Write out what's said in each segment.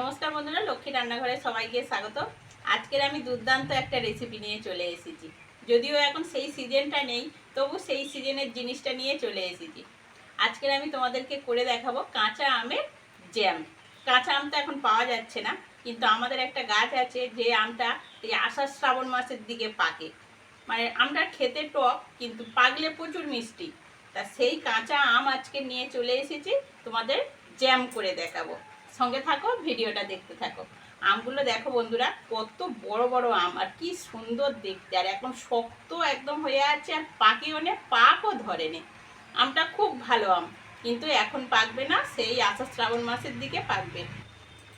নমস্কার বন্ধুরা, লক্ষ্মী রান্নাঘরে সবাইকে স্বাগত। আজকের আমি দুর্দান্ত একটা রেসিপি নিয়ে চলে এসেছি। যদিও এখন সেই সিজনটা নেই, তবু সেই সিজনের জিনিসটা নিয়ে চলে এসেছি। আজকের আমি তোমাদেরকে করে দেখাবো কাঁচা আমের জ্যাম কাঁচা আম তো এখন পাওয়া যাচ্ছে না, কিন্তু আমাদের একটা গাছ আছে যে আমটা এই আষাঢ় শ্রাবণ মাসের দিকে পাকে। মানে আমটা খেতে টক, কিন্তু পাকলে প্রচুর মিষ্টি। তা সেই কাঁচা আম আজকে নিয়ে চলে এসেছি, তোমাদের জ্যাম করে দেখাবো। সঙ্গে থাকো, ভিডিওটা দেখতে থাকো। আমগুলো দেখো বন্ধুরা, কত বড় বড় আম, আর কি সুন্দর দেখতে। আর এখন শক্ত একদম হয়ে আছে, আর পাকেও নে, পাকও ধরে নে আমটা খুব ভালো আম, কিন্তু এখন পাকবে না, সেই আষাঢ় শ্রাবণ মাসের দিকে পাকবে।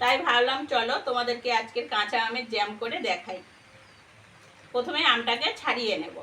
তাই ভাবলাম, চলো তোমাদেরকে আজকের কাঁচা আমের জ্যাম করে দেখাই। প্রথমে আমটাকে ছাড়িয়ে নেব।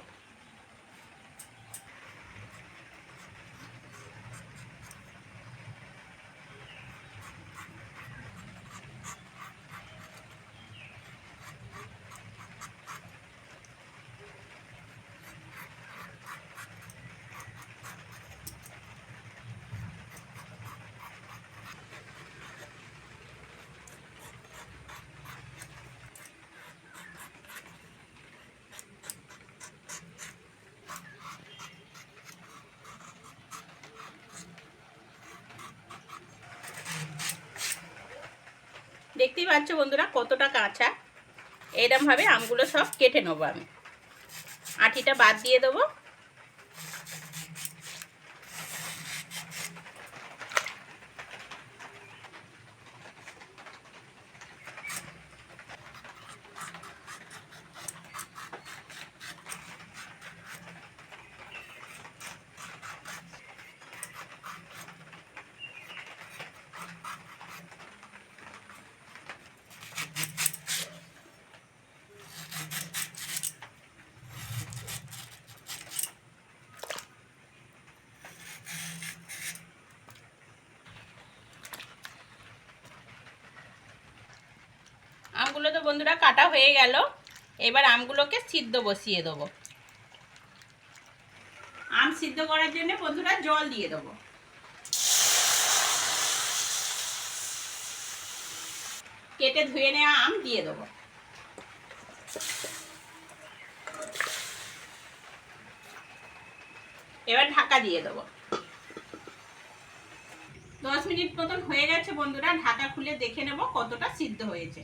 দেখতেই পাচ্ছ বন্ধুরা কতটা কাঁচা। এরমভাবে আমগুলো সব কেটে নেব আমি। আটিটা বাদ দিয়ে দেবো। আমগুলো তো বন্ধুরা কাটা হয়ে গেল। এবার আমগুলোকে সিদ্ধ বসিয়ে দেবো। আম সিদ্ধ করার জন্য বন্ধুরা জল দিয়ে দেবো। কেটে ধুয়ে নেওয়া আম দিয়ে দেবো। এবার ঢাকা দিয়ে দেবো। দশ মিনিট মতন হয়ে গেছে বন্ধুরা, ঢাকা খুলে দেখে নেব কতটা সিদ্ধ হয়েছে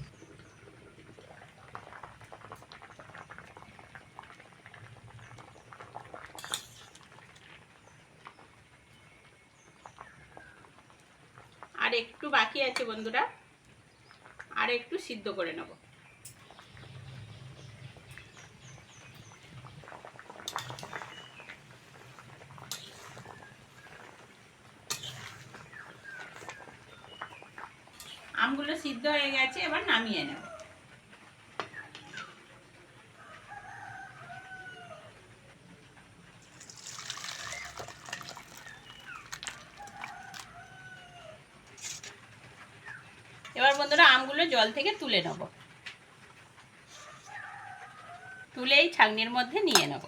আর একটু বাকি আছে বন্ধুরা। আর একটু সিদ্ধ করে নেব। আমগুলো সিদ্ধ হয়ে গেছে, এবার নামিয়ে নেব। এবার বন্ধুরা আমগুলো জল থেকে তুলে নেব। তুলেই ছাগনির মধ্যে নিয়ে নেব।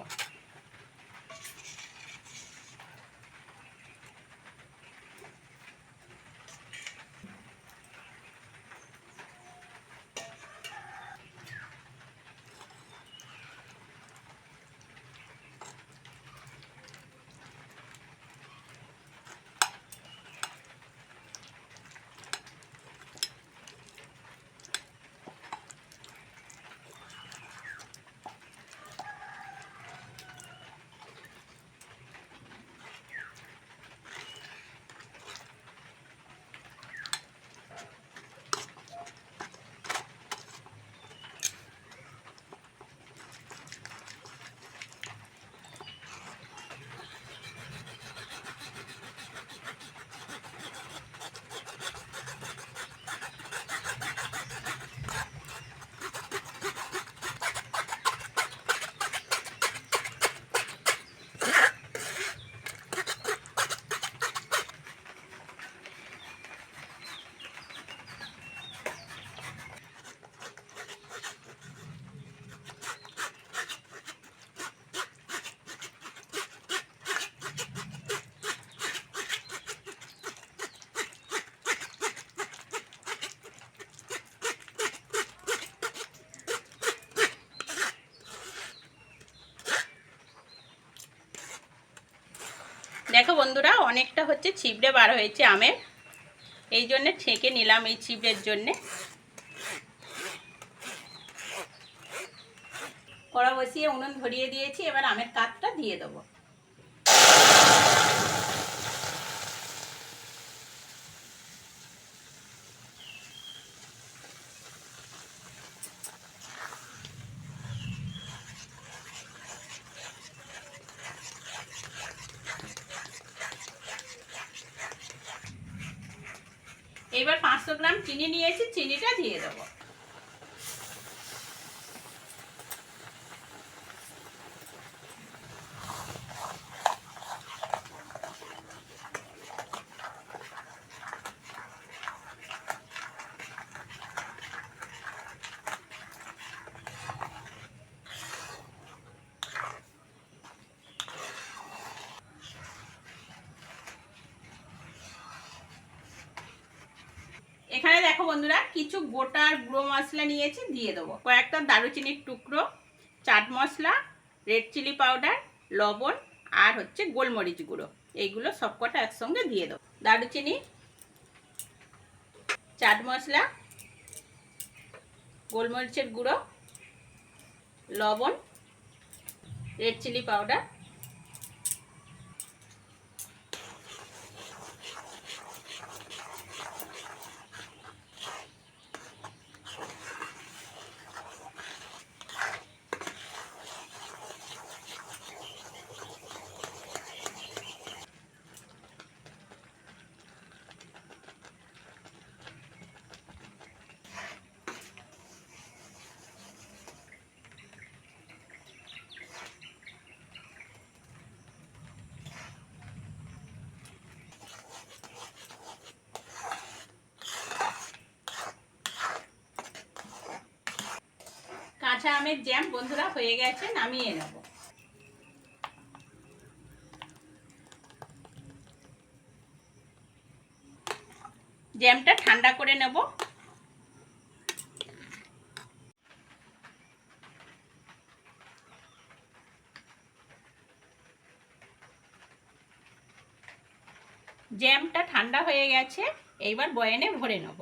দেখো বন্ধুরা, অনেকটা হচ্ছে ছিপড়ে বার হয়েছে আমের। এই জন্যে ছেঁকে নিলাম এই ছিপড়ের জন্যে। কড়া বসিয়ে উনুন ধরিয়ে দিয়েছি, এবার আমের কাঠটা দিয়ে দেবো এবার পাঁচশো গ্রাম চিনি নিয়েছি চিনিটা দিয়ে দেবো। এখানে দেখো বন্ধুরা, কিছু গোটা আর গুঁড়ো মশলা নিয়েছি, দিয়ে দেবো। কয়েকটা দারুচিনির টুকরো, chaat masala, red chili powder, লবণ, আর হচ্ছে গোলমরিচ গুঁড়ো। এইগুলো সবকটা একসঙ্গে দিয়ে দেবো। দারুচিনি, চাট মশলা, গোলমরিচের গুঁড়ো, লবণ, রেড চিলি পাউডার কাঁচা আমের জ্যাম বন্ধুরা হয়ে গেছে, নামিয়ে নেব। জ্যামটা ঠান্ডা করে নেব। জ্যামটা ঠান্ডা হয়ে গেছে, এইবার বয়ানে ভরে নেব।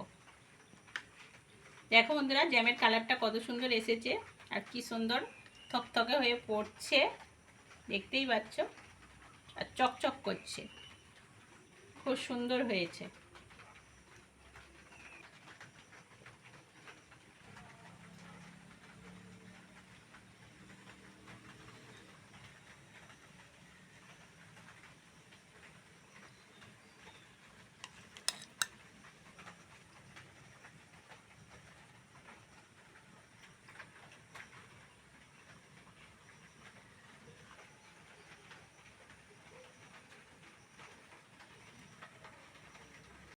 দেখো বন্ধুরা জ্যামের কালারটা কত সুন্দর এসেছে। আর কি সুন্দর থকথকে হয়ে পড়ছে দেখতেই পাচ্ছ আর চকচক করছে। খুব সুন্দর হয়েছে।